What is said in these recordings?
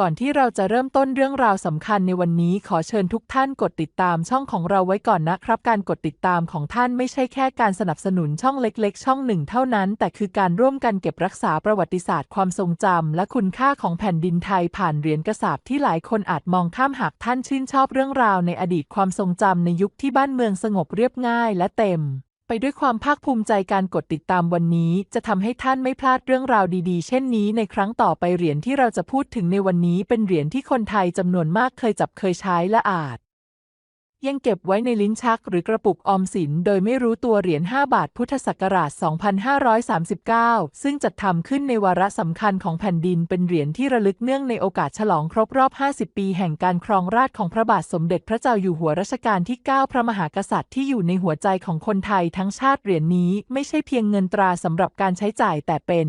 ก่อนที่เราจะเริ่มต้นเรื่องราวสำคัญในวันนี้ขอเชิญทุกท่านกดติดตามช่องของเราไว้ก่อนนะครับ การกดติดตามของท่านไม่ใช่แค่การสนับสนุนช่องเล็กๆ ช่องหนึ่งเท่านั้น แต่คือการร่วมกันเก็บรักษาประวัติศาสตร์ความทรงจำและคุณค่าของแผ่นดินไทยผ่านเหรียญกระสาบที่หลายคนอาจมองข้ามหากท่านชื่นชอบเรื่องราวในอดีตความทรงจำในยุคที่บ้านเมืองสงบเรียบง่ายและเต็ม ด้วยความภาคภูมิใจการกดติดตามวันนี้ จะทำให้ท่านไม่พลาดเรื่องราวดีๆ เช่นนี้ในครั้งต่อไปเหรียญที่เราจะพูดถึงในวันนี้เป็นเหรียญที่คนไทยจำนวนมากเคยจับเคยใช้และอาจ ยังเก็บไว้ในลิ้นชักหรือกระปุกออมสิน โดยไม่รู้ตัวเหรียญ 5 บาทพุทธศักราช 2539 ซึ่งจัดทำขึ้นในวาระสำคัญของแผ่นดินเป็นเหรียญที่ระลึกเนื่องในโอกาสฉลองครบรอบ 50 ปีแห่งการครองราชของพระบาทสมเด็จพระเจ้าอยู่หัวรัชกาลที่ 9 พระมหากษัตริย์ที่อยู่ในหัวใจของคนไทยทั้งชาติเหรียญนี้ ไม่ใช่เพียงเงินตราสำหรับการใช้จ่ายแต่เป็น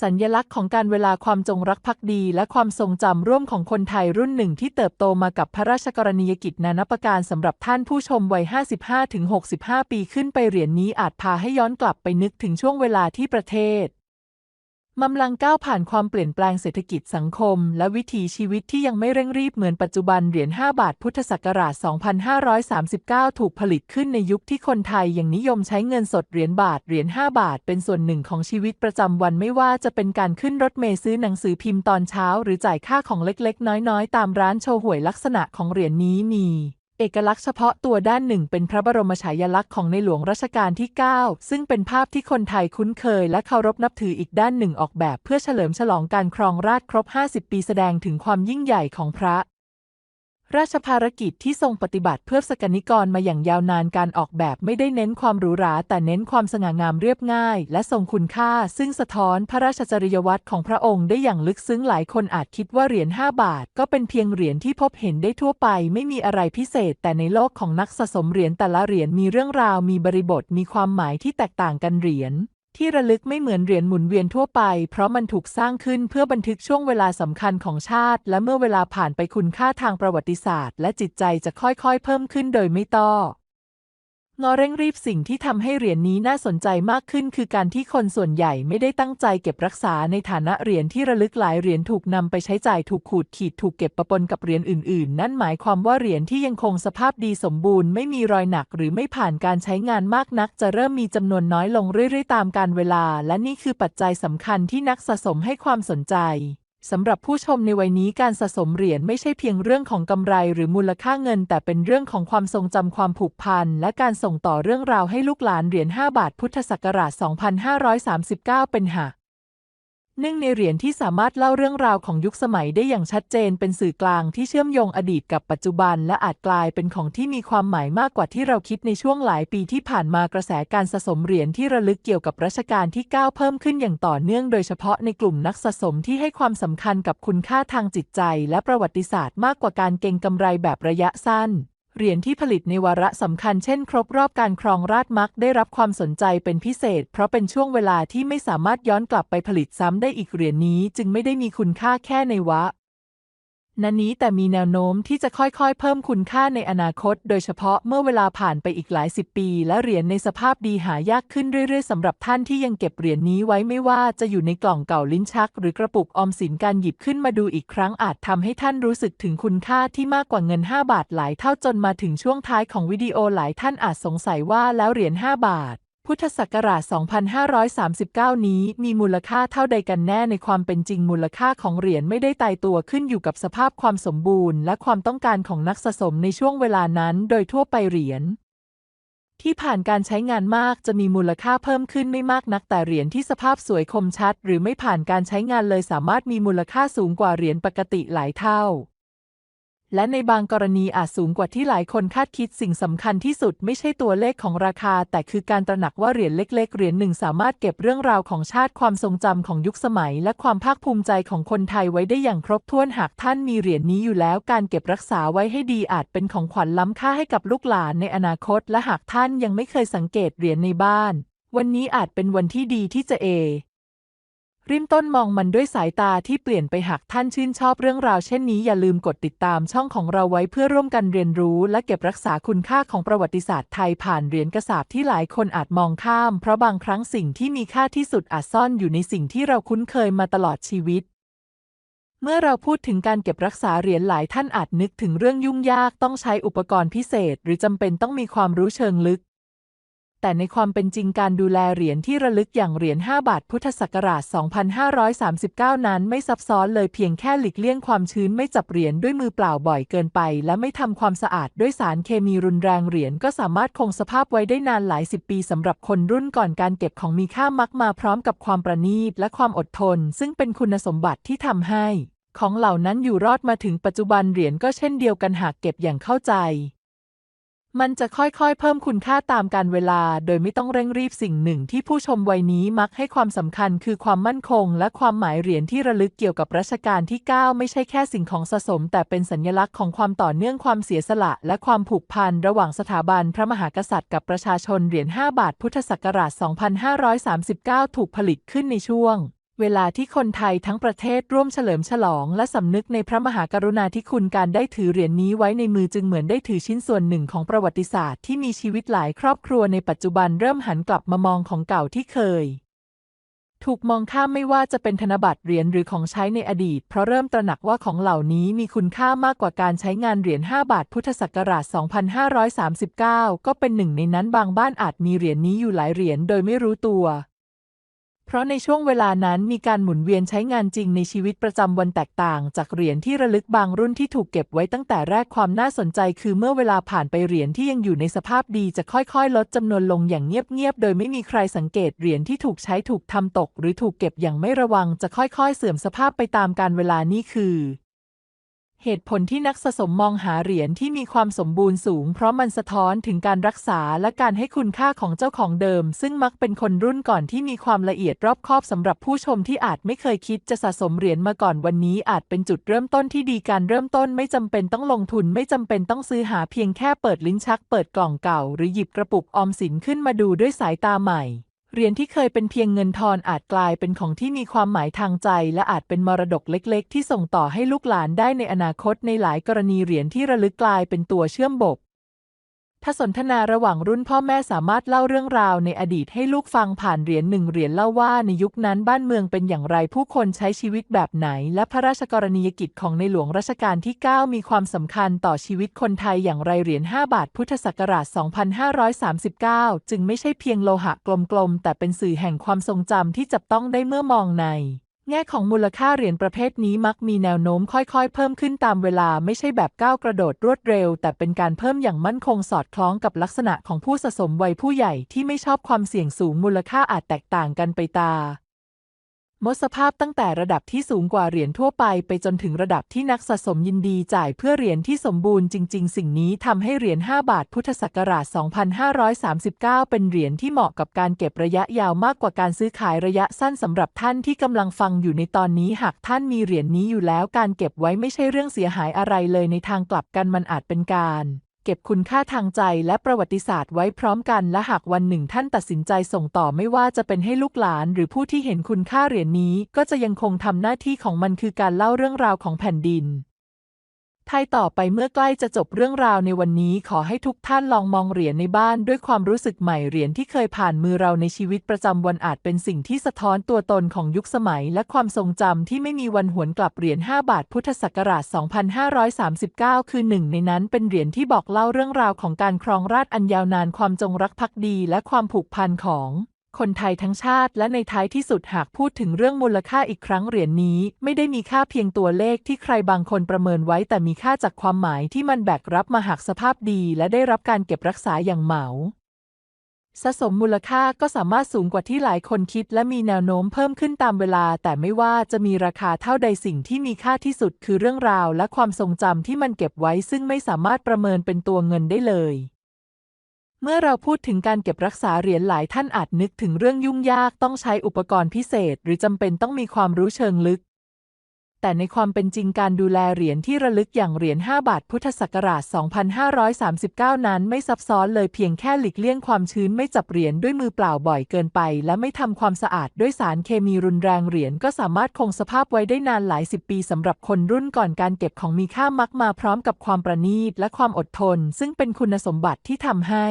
สัญลักษณ์ของการเวลาความจงรักภักดี และความทรงจำร่วมของคนไทยรุ่นหนึ่งที่เติบโตมากับพระราชกรณียกิจนานาประการสำหรับท่านผู้ชมวัย 55-65 ปีขึ้นไปเหรียญนี้อาจพาให้ย้อนกลับไปนึกถึงช่วงเวลาที่ประเทศ มำลังก้าวผ่านความเปลี่ยนแปลงเศรษฐกิจสังคม และวิถีชีวิตที่ยังไม่เร่งรีบเหมือนปัจจุบันเหรียญ 5 บาทพุทธศักราช 2539 ถูกผลิตขึ้นในยุคที่คนไทยยังนิยมใช้เงินสดเหรียญบาทเหรียญ 5 บาท เป็นส่วนหนึ่งของชีวิตประจำวันไม่ว่าจะเป็นการขึ้นรถเมล์ซื้อหนังสือพิมพ์ตอนเช้า หรือจ่ายค่าของเล็กๆ น้อยๆ ตามร้านโชว์หวยลักษณะของเหรียญนี้มี เอกลักษณ์เฉพาะตัวด้านหนึ่งเป็นพระบรมฉายาลักษณ์ของในหลวงรัชกาลที่ 9 ซึ่งเป็นภาพที่คนไทยคุ้นเคยและเคารพนับถืออีกด้านหนึ่งออกแบบเพื่อเฉลิมฉลองการครองราชย์ครบ 50 ปีแสดงถึงความยิ่งใหญ่ของพระ ราชภารกิจที่ทรงปฏิบัติเพื่อสกนิกรมาอย่างยาวนานการออกแบบไม่ได้เน้นความหรูหรา แต่เน้นความสง่างามเรียบง่าย และทรงคุณค่า ซึ่งสะท้อนพระราชจริยวัตรของพระองค์ได้อย่างลึกซึ้งหลายคนอาจคิดว่าเหรียญ5บาท ก็เป็นเพียงเหรียญที่พบเห็นได้ทั่วไป ไม่มีอะไรพิเศษ แต่ในโลกของนักสะสมเหรียญแต่ละเหรียญมีเรื่องราวมีบริบทมีความหมายที่แตกต่างกันเหรียญ ที่ระลึกไม่เหมือนเหรียญหมุนเวียนทั่วไป เพราะมันถูกสร้างขึ้นเพื่อบันทึกช่วงเวลาสำคัญของชาติ และเมื่อเวลาผ่านไปคุณค่าทางประวัติศาสตร์ และจิตใจจะค่อยๆ เพิ่มขึ้นโดยไม่ต้อ งอเร่งรีบสิ่งที่ทำให้เหรียญนี้น่าสนใจมากขึ้น คือการที่คนส่วนใหญ่ไม่ได้ตั้งใจเก็บรักษาในฐานะเหรียญที่ระลึกหลายเหรียญถูกนำไปใช้จ่ายถูกขูดขีดถูกเก็บประปนกับเหรียญอื่นๆ นั่นหมายความว่าเหรียญที่ยังคงสภาพดีสมบูรณ์ไม่มีรอยหนักหรือไม่ผ่านการใช้งานมากนัก จะเริ่มมีจำนวนน้อยลงเรื่อยๆ ตามกาลเวลา และนี่คือปัจจัยสำคัญที่นักสะสมให้ความสนใจ สำหรับผู้ชมในวัยนี้การสะสมเหรียญไม่ใช่เพียงเรื่องของกำไรหรือมูลค่าเงิน แต่เป็นเรื่องของความทรงจำความผูกพัน และการส่งต่อเรื่องราวให้ลูกหลานเหรียญ5บาทพุทธศักราช 2539 เป็นหะ เนื่องในเหรียญที่สามารถเล่าเรื่องราวของยุคสมัยได้อย่างชัดเจนเป็นสื่อกลางที่เชื่อมโยงอดีตกับปัจจุบัน และอาจกลายเป็นของที่มีความหมายมากกว่าที่เราคิดในช่วงหลายปีที่ผ่านมากระแสการสะสมเหรียญที่ระลึกเกี่ยวกับรัชกาลที่ 9 เพิ่มขึ้นอย่างต่อเนื่องโดยเฉพาะในกลุ่มนักสะสมที่ให้ความสำคัญกับคุณค่าทางจิตใจ และประวัติศาสตร์มากกว่าการเก็งกำไรแบบระยะสั้น เหรียญที่ผลิตในวาระสำคัญเช่นครบรอบการครองราชย์มักได้รับความสนใจเป็นพิเศษ เพราะเป็นช่วงเวลาที่ไม่สามารถย้อนกลับไปผลิตซ้ำได้อีกเหรียญนี้ จึงไม่ได้มีคุณค่าแค่ในวะ นั้นนี้แต่มีแนวโน้มที่จะค่อยๆ เพิ่มคุณค่าในอนาคต โดยเฉพาะเมื่อเวลาผ่านไปอีกหลายสิบปี และเหรียญในสภาพดีหายากขึ้นเรื่อยๆสำหรับท่านที่ยังเก็บเหรียญนี้ไว้ไม่ว่าจะอยู่ในกล่องเก่าลิ้นชัก หรือกระปุกออมสินการหยิบขึ้นมาดูอีกครั้งอาจทำให้ท่านรู้สึกถึงคุณค่าที่มากกว่าเงิน 5 บาทหลายเท่าจนมาถึงช่วงท้ายของวิดีโอหลายท่านอาจสงสัยว่าแล้วเหรียญ5บาท พุทธศักราช 2539 นี้มีมูลค่าเท่าใดกันแน่ในความเป็นจริงมูลค่าของเหรียญไม่ได้ตายตัวขึ้นอยู่กับสภาพความสมบูรณ์ และความต้องการของนักสะสมในช่วงเวลานั้น โดยทั่วไปเหรียญที่ผ่านการใช้งานมากจะมีมูลค่าเพิ่มขึ้นไม่มากนักแต่เหรียญที่สภาพสวยคมชัด หรือไม่ผ่านการใช้งานเลยสามารถมีมูลค่าสูงกว่าเหรียญปกติหลายเท่า และในบางกรณีอาจสูงกว่าที่หลายคนคาดคิดสิ่งสำคัญที่สุดไม่ใช่ตัวเลขของราคา แต่คือการตระหนักว่าเหรียญเล็ก ๆ เหรียญหนึ่งสามารถเก็บเรื่องราวของชาติความทรงจำของยุคสมัย และความภาคภูมิใจของคนไทยไว้ได้อย่างครบถ้วนหากท่านมีเหรียญนี้อยู่แล้ว การเก็บรักษาไว้ให้ดีอาจเป็นของขวัญล้ำค่าให้กับลูกหลานในอนาคต และหากท่านยังไม่เคยสังเกตเหรียญในบ้าน วันนี้อาจเป็นวันที่ดีที่จะเอ ริมต้นมองมันด้วยสายตาที่เปลี่ยนไปหากท่านชื่นชอบเรื่องราวเช่นนี้อย่าลืมกดติดตามช่องของเราไว้เพื่อร่วมกันเรียนรู้ และเก็บรักษาคุณค่าของประวัติศาสตร์ไทยผ่านเหรียญกระสาบที่หลายคนอาจมองข้าม เพราะบางครั้งสิ่งที่มีค่าที่สุดอาจซ่อนอยู่ในสิ่งที่เราคุ้นเคยมาตลอดชีวิต เมื่อเราพูดถึงการเก็บรักษาเหรียญหลายท่านอาจนึกถึงเรื่องยุ่งยากต้องใช้อุปกรณ์พิเศษ หรือจำเป็นต้องมีความรู้เชิงลึก แต่ในความเป็นจริงการดูแลเหรียญที่ระลึกอย่างเหรียญ 5 บาทพุทธศักราช 2539 นั้นไม่ซับซ้อนเลยเพียงแค่หลีกเลี่ยงความชื้นไม่จับเหรียญด้วยมือเปล่าบ่อยเกินไป และไม่ทำความสะอาดด้วยสารเคมีรุนแรงเหรียญก็สามารถคงสภาพไว้ได้นานหลายสิบปีสำหรับคนรุ่นก่อนการเก็บของมีค่ามักมาพร้อมกับความประณีตและความอดทน ซึ่งเป็นคุณสมบัติที่ทำให้ ของเหล่านั้นอยู่รอดมาถึงปัจจุบันเหรียญก็เช่นเดียวกันหากเก็บอย่างเข้าใจ มันจะค่อยๆ เพิ่มคุณค่าตามการเวลา โดยไม่ต้องเร่งรีบสิ่งหนึ่งที่ผู้ชมวัยนี้มักให้ความสำคัญคือความมั่นคง และความหมายเหรียญที่ระลึกเกี่ยวกับรัชกาลที่ 9 ไม่ใช่แค่สิ่งของสะสม แต่เป็นสัญลักษณ์ของความต่อเนื่องความเสียสละ และความผูกพันระหว่างสถาบันพระมหากษัตริย์กับประชาชนเหรียญ5บาทพุทธศักราช 2539 ถูกผลิตขึ้นในช่วง เวลาที่คนไทยทั้งประเทศร่วมเฉลิมฉลอง และสำนึกในพระมหากรุณาธิคุณการได้ถือเหรียญนี้ไว้ในมือจึงเหมือนได้ถือชิ้นส่วนหนึ่งของประวัติศาสตร์ที่มีชีวิตหลายครอบครัวในปัจจุบันเริ่มหันกลับมามองของเก่าที่เคย ถูกมองข้ามไม่ว่าจะเป็นธนบัตรเหรียญหรือของใช้ในอดีต เพราะเริ่มตระหนักว่าของเหล่านี้มีคุณค่ามากกว่าการใช้งานเหรียญ5บาทพุทธศักราช 2539 ก็เป็นหนึ่งในนั้นบางบ้านอาจมีเหรียญนี้อยู่หลายเหรียญโดยไม่รู้ตัว เพราะในช่วงเวลานั้นมีการหมุนเวียนใช้งานจริงในชีวิตประจำวันแตกต่าง จากเหรียญที่ระลึกบางรุ่นที่ถูกเก็บไว้ตั้งแต่แรกความน่าสนใจ คือเมื่อเวลาผ่านไปเหรียญที่ยังอยู่ในสภาพดีจะค่อยๆ ลดจำนวนลงอย่างเงียบๆ โดยไม่มีใครสังเกตเหรียญที่ถูกใช้ถูกทำตก หรือถูกเก็บอย่างไม่ระวังจะค่อยๆ เสื่อมสภาพไปตามกาลเวลานี่คือ เหตุผลที่นักสะสมมองหาเหรียญที่มีความสมบูรณ์สูง เพราะมันสะท้อนถึงการรักษาและการให้คุณค่าของเจ้าของเดิม ซึ่งมักเป็นคนรุ่นก่อนที่มีความละเอียดรอบคอบสำหรับผู้ชมที่อาจไม่เคยคิดจะสะสมเหรียญมาก่อนวันนี้ อาจเป็นจุดเริ่มต้นที่ดีการเริ่มต้นไม่จำเป็นต้องลงทุน ไม่จำเป็นต้องซื้อหาเพียงแค่เปิดลิ้นชัก เปิดกล่องเก่า หรือหยิบกระปุกออมสินขึ้นมาดูด้วยสายตาใหม่ เหรียญที่เคยเป็นเพียงเงินทอนอาจกลายเป็นของที่มีความหมายทางใจ และอาจเป็นมรดกเล็ก ๆ ที่ส่งต่อให้ลูกหลานได้ในอนาคตในหลายกรณีเหรียญที่ระลึกกลายเป็นตัวเชื่อมบก ถ้าสนทนาระหว่างรุ่นพ่อแม่สามารถเล่าเรื่องราวในอดีตให้ลูกฟังผ่านเหรียญหนึ่งเหรียญเล่าว่าในยุคนั้นบ้านเมืองเป็นอย่างไรผู้คนใช้ชีวิตแบบไหน และพระราชกรณียกิจของในหลวงรัชกาลที่ 9 มีความสำคัญต่อชีวิตคนไทยอย่างไรเหรียญ5บาทพุทธศักราช 2539 จึงไม่ใช่เพียงโลหะกลมๆ แต่เป็นสื่อแห่งความทรงจำที่จับต้องได้เมื่อมองใน แง่ของมูลค่าเหรียญประเภทนี้มักมีแนวโน้มค่อยๆ เพิ่มขึ้นตามเวลาไม่ใช่แบบก้าวกระโดดรวดเร็ว แต่เป็นการเพิ่มอย่างมั่นคงสอดคล้องกับลักษณะของผู้สะสมวัยผู้ใหญ่ที่ไม่ชอบความเสี่ยงสูงมูลค่าอาจแตกต่างกันไปตา มดสภาพตั้งแต่ระดับที่สูงกว่าเหรียญทั่วไปไปจนถึงระดับที่นักสะสมยินดีจ่ายเพื่อเหรียญที่สมบูรณ์จริง ๆ สิ่งนี้ทำให้เหรียญ 5 บาทพุทธศักราช 2539 เป็นเหรียญที่เหมาะกับการเก็บระยะยาวมากกว่าการซื้อขายระยะสั้นสำหรับท่านที่กำลังฟังอยู่ในตอนนี้ หากท่านมีเหรียญนี้อยู่แล้วการเก็บไว้ไม่ใช่เรื่องเสียหายอะไรเลยในทางกลับกันมันอาจเป็นการ เก็บคุณค่าทางใจและประวัติศาสตร์ไว้พร้อมกันและหากวันหนึ่งท่านตัดสินใจส่งต่อไม่ว่าจะเป็นให้ลูกหลาน หรือผู้ที่เห็นคุณค่าเหรียญนี้ ก็จะยังคงทำหน้าที่ของมันคือการเล่าเรื่องราวของแผ่นดิน ไทยต่อไปเมื่อใกล้จะจบเรื่องราวในวันนี้ขอให้ทุกท่านลองมองเหรียญในบ้านด้วยความรู้สึกใหม่เหรียญที่เคยผ่านมือเราในชีวิตประจำวันอาจเป็นสิ่งที่สะท้อนตัวตนของยุคสมัย และความทรงจำที่ไม่มีวันหวนกลับเหรียญ5บาทพุทธศักราช 2539 คือหนึ่งในนั้นเป็นเหรียญที่บอกเล่าเรื่องราวของการครองราชอันยาวนานความจงรักภักดี และความผูกพันของ คนไทยทั้งชาติและในท้ายที่สุดหากพูดถึงเรื่องมูลค่าอีกครั้งเหรียญนี้ ไม่ได้มีค่าเพียงตัวเลขที่ใครบางคนประเมินไว้ แต่มีค่าจากความหมายที่มันแบกรับมาหากสภาพดี และได้รับการเก็บรักษาอย่างเหมาสะสมมูลค่าก็สามารถสูงกว่าที่หลายคนคิด และมีแนวโน้มเพิ่มขึ้นตามเวลา แต่ไม่ว่าจะมีราคาเท่าใดสิ่งที่มีค่าที่สุดคือเรื่องราว และความทรงจำที่มันเก็บไว้ซึ่งไม่สามารถประเมินเป็นตัวเงินได้เลย เมื่อเราพูดถึงการเก็บรักษาเหรียญหลายท่านอาจนึกถึงเรื่องยุ่งยากต้องใช้อุปกรณ์พิเศษ หรือจำเป็นต้องมีความรู้เชิงลึก แต่ในความเป็นจริงการดูแลเหรียญที่ระลึกอย่างเหรียญ5บาทพุทธศักราช 2539 นั้นไม่ซับซ้อนเลยเพียงแค่หลีกเลี่ยงความชื้นไม่จับเหรียญด้วยมือเปล่าบ่อยเกินไป และไม่ทำความสะอาดด้วยสารเคมีรุนแรงเหรียญก็สามารถคงสภาพไว้ได้นานหลายสิบปีสำหรับคนรุ่นก่อนการเก็บของมีค่ามักมาพร้อมกับความประณีตและความอดทน ซึ่งเป็นคุณสมบัติที่ทำให้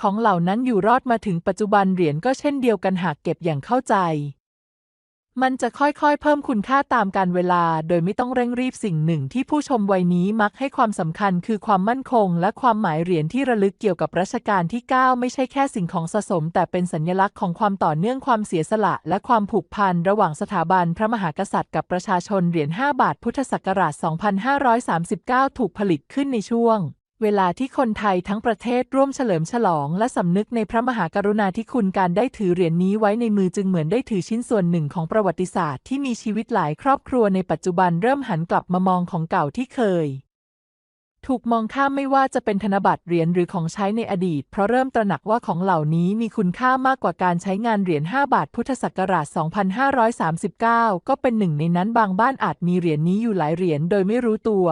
ของเหล่านั้นอยู่รอดมาถึงปัจจุบันเหรียญก็เช่นเดียวกันหากเก็บอย่างเข้าใจ มันจะค่อยๆ เพิ่มคุณค่าตามการเวลา โดยไม่ต้องเร่งรีบสิ่งหนึ่งที่ผู้ชมวัยนี้มักให้ความสำคัญคือความมั่นคง และความหมายเหรียญที่ระลึกเกี่ยวกับรัชกาลที่ 9 ไม่ใช่แค่สิ่งของสะสม แต่เป็นสัญลักษณ์ของความต่อเนื่องความเสียสละ และความผูกพันระหว่างสถาบันพระมหากษัตริย์กับประชาชนเหรียญ5บาทพุทธศักราช 2539 ถูกผลิตขึ้นในช่วง เวลาที่คนไทยทั้งประเทศร่วมเฉลิมฉลอง และสำนึกในพระมหากรุณาธิคุณการได้ถือเหรียญนี้ไว้ในมือจึงเหมือนได้ถือชิ้นส่วนหนึ่งของประวัติศาสตร์ที่มีชีวิตหลายครอบครัวในปัจจุบันเริ่มหันกลับมามองของเก่าที่เคย ถูกมองข้ามไม่ว่าจะเป็นธนบัตรเหรียญหรือของใช้ในอดีต เพราะเริ่มตระหนักว่าของเหล่านี้มีคุณค่ามากกว่าการใช้งานเหรียญ5บาทพุทธศักราช 2539 ก็เป็นหนึ่งในนั้นบางบ้านอาจมีเหรียญนี้อยู่หลายเหรียญโดยไม่รู้ตัว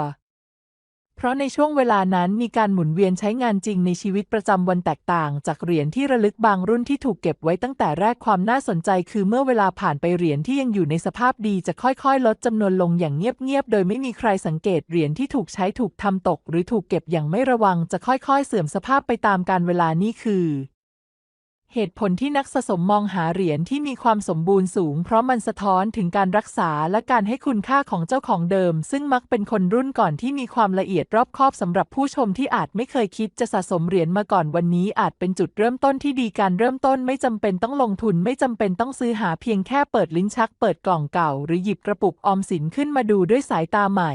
เพราะในช่วงเวลานั้นมีการหมุนเวียนใช้งานจริงในชีวิตประจำวันแตกต่าง จากเหรียญที่ระลึกบางรุ่นที่ถูกเก็บไว้ตั้งแต่แรกความน่าสนใจ คือเมื่อเวลาผ่านไปเหรียญที่ยังอยู่ในสภาพดีจะค่อยๆ ลดจำนวนลงอย่างเงียบๆ โดยไม่มีใครสังเกตเหรียญที่ถูกใช้ถูกทำตก หรือถูกเก็บอย่างไม่ระวังจะค่อยๆ เสื่อมสภาพไปตามกาลเวลานี่คือ เหตุผลที่นักสะสมมองหาเหรียญที่มีความสมบูรณ์สูง เพราะมันสะท้อนถึงการรักษาและการให้คุณค่าของเจ้าของเดิม ซึ่งมักเป็นคนรุ่นก่อนที่มีความละเอียดรอบคอบสำหรับผู้ชมที่อาจไม่เคยคิดจะสะสมเหรียญมาก่อนวันนี้ อาจเป็นจุดเริ่มต้นที่ดีการเริ่มต้นไม่จำเป็นต้องลงทุน ไม่จำเป็นต้องซื้อหาเพียงแค่เปิดลิ้นชัก เปิดกล่องเก่า หรือหยิบกระปุกออมสินขึ้นมาดูด้วยสายตาใหม่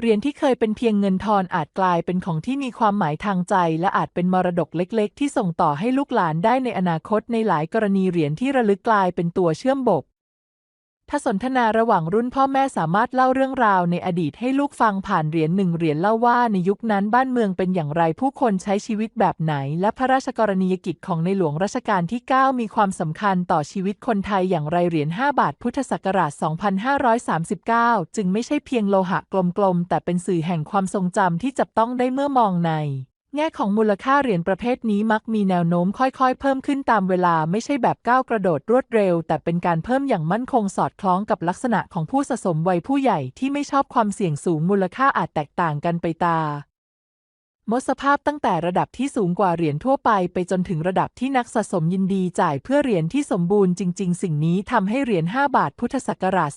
เหรียญที่เคยเป็นเพียงเงินทอนอาจกลายเป็นของที่มีความหมายทางใจ และอาจเป็นมรดกเล็ก ๆ ที่ส่งต่อให้ลูกหลานได้ในอนาคตในหลายกรณีเหรียญที่ระลึกกลายเป็นตัวเชื่อมบก ถ้าสนทนาระหว่างรุ่นพ่อแม่สามารถเล่าเรื่องราวในอดีตให้ลูกฟังผ่านเหรียญหนึ่งเหรียญเล่าว่าในยุคนั้นบ้านเมืองเป็นอย่างไรผู้คนใช้ชีวิตแบบไหน และพระราชกรณียกิจของในหลวงรัชกาลที่ 9 มีความสำคัญต่อชีวิตคนไทยอย่างไรเหรียญ5บาทพุทธศักราช 2539 จึงไม่ใช่เพียงโลหะกลมๆ แต่เป็นสื่อแห่งความทรงจำที่จับต้องได้เมื่อมองใน แง่ของมูลค่าเหรียญประเภทนี้มักมีแนวโน้มค่อยๆ เพิ่มขึ้นตามเวลาไม่ใช่แบบก้าวกระโดดรวดเร็ว แต่เป็นการเพิ่มอย่างมั่นคงสอดคล้องกับลักษณะของผู้สะสมวัยผู้ใหญ่ที่ไม่ชอบความเสี่ยงสูงมูลค่าอาจแตกต่างกันไปตา มดสภาพตั้งแต่ระดับที่สูงกว่าเหรียญทั่วไปไปจนถึงระดับที่นักสะสมยินดีจ่ายเพื่อเหรียญที่สมบูรณ์จริง ๆ สิ่งนี้ทำให้เหรียญ 5 บาทพุทธศักราช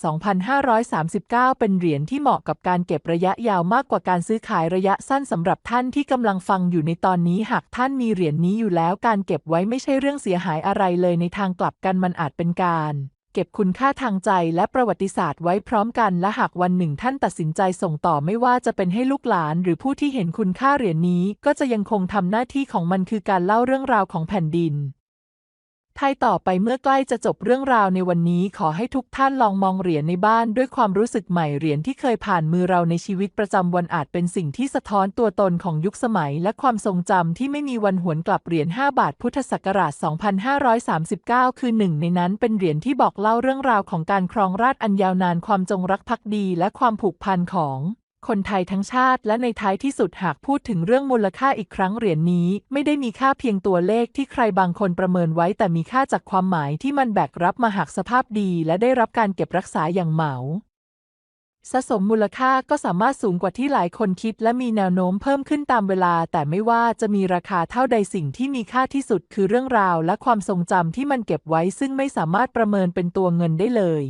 2539 เป็นเหรียญที่เหมาะกับการเก็บระยะยาวมากกว่าการซื้อขายระยะสั้นสำหรับท่านที่กำลังฟังอยู่ในตอนนี้ หากท่านมีเหรียญนี้อยู่แล้วการเก็บไว้ไม่ใช่เรื่องเสียหายอะไรเลยในทางกลับกันมันอาจเป็นการ เก็บคุณค่าทางใจและประวัติศาสตร์ไว้พร้อมกันและหากวันหนึ่งท่านตัดสินใจส่งต่อไม่ว่าจะเป็นให้ลูกหลาน หรือผู้ที่เห็นคุณค่าเหรียญนี้ ก็จะยังคงทำหน้าที่ของมันคือการเล่าเรื่องราวของแผ่นดิน ไทยต่อไปเมื่อใกล้จะจบเรื่องราวในวันนี้ขอให้ทุกท่านลองมองเหรียญในบ้านด้วยความรู้สึกใหม่เหรียญที่เคยผ่านมือเราในชีวิตประจำวันอาจเป็นสิ่งที่สะท้อนตัวตนของยุคสมัย และความทรงจำที่ไม่มีวันหวนกลับเหรียญ5บาทพุทธศักราช 2539 คือหนึ่งในนั้นเป็นเหรียญที่บอกเล่าเรื่องราวของการครองราชอันยาวนานความจงรักภักดี และความผูกพันของ คนไทยทั้งชาติและในท้ายที่สุดหากพูดถึงเรื่องมูลค่าอีกครั้งเหรียญนี้ ไม่ได้มีค่าเพียงตัวเลขที่ใครบางคนประเมินไว้ แต่มีค่าจากความหมายที่มันแบกรับมาหากสภาพดี และได้รับการเก็บรักษาอย่างเหมาสะสมมูลค่าก็สามารถสูงกว่าที่หลายคนคิด และมีแนวโน้มเพิ่มขึ้นตามเวลา แต่ไม่ว่าจะมีราคาเท่าใดสิ่งที่มีค่าที่สุดคือเรื่องราว และความทรงจำที่มันเก็บไว้ซึ่งไม่สามารถประเมินเป็นตัวเงินได้เลย